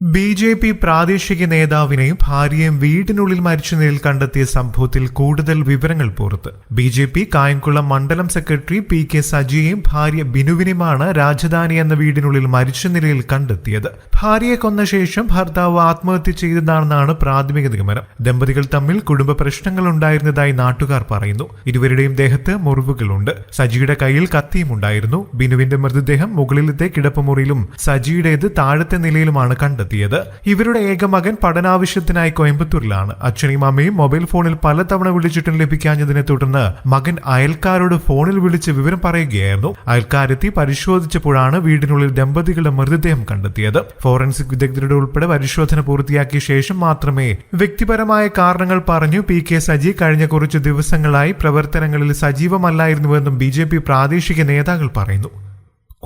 B J P പ്രാദേശിക നേതാവിനെയും ഭാര്യയും വീടിനുള്ളിൽ മരിച്ച നിലയിൽ കണ്ടെത്തിയ സംഭവത്തിൽ കൂടുതൽ വിവരങ്ങൾ പുറത്ത്. ബി ജെ പി കായംകുളം മണ്ഡലം സെക്രട്ടറി പി കെ സജിയെയും ഭാര്യ ബിനുവിനുമാണ് രാജധാനി എന്ന വീടിനുള്ളിൽ മരിച്ച നിലയിൽ കണ്ടെത്തിയത്. ഭാര്യയെ കൊന്ന ശേഷം ഭർത്താവ് ആത്മഹത്യ ചെയ്തതാണെന്നാണ് പ്രാഥമിക നിഗമനം. ദമ്പതികൾ തമ്മിൽ കുടുംബ പ്രശ്നങ്ങൾ ഉണ്ടായിരുന്നതായി നാട്ടുകാർ പറയുന്നു. ഇരുവരുടെയും ദേഹത്ത് മുറിവുകളുണ്ട്. സജിയുടെ കയ്യിൽ കത്തിയും ഉണ്ടായിരുന്നു. ബിനുവിന്റെ മൃതദേഹം മുകളിലത്തെ കിടപ്പുമുറിയിലും സജിയുടേത് താഴത്തെ നിലയിലുമാണ് കണ്ടെത്തിയത് ഇവരുടെ ഏക മകൻ പഠനാവശ്യത്തിനായി കോയമ്പത്തൂരിലാണ്. അച്ഛനെയും അമ്മയും മൊബൈൽ ഫോണിൽ പലതവണ വിളിച്ചിട്ടും ലഭിക്കാഞ്ഞതിനെ തുടർന്ന് മകൻ അയൽക്കാരോട് ഫോണിൽ വിളിച്ച് വിവരം പറയുകയായിരുന്നു. അയൽക്കാരെത്തി പരിശോധിച്ചപ്പോഴാണ് വീടിനുള്ളിൽ ദമ്പതികളുടെ മൃതദേഹം കണ്ടെത്തിയത്. ഫോറൻസിക് വിദഗ്ധരുടെ ഉൾപ്പെടെ പരിശോധന പൂർത്തിയാക്കിയ ശേഷം മാത്രമേ വ്യക്തിപരമായ കാരണങ്ങൾ പറഞ്ഞു പി കെ സജി കഴിഞ്ഞ കുറച്ച് ദിവസങ്ങളായി പ്രവർത്തനങ്ങളിൽ സജീവമല്ലായിരുന്നുവെന്നും ബി പ്രാദേശിക നേതാക്കൾ പറയുന്നു.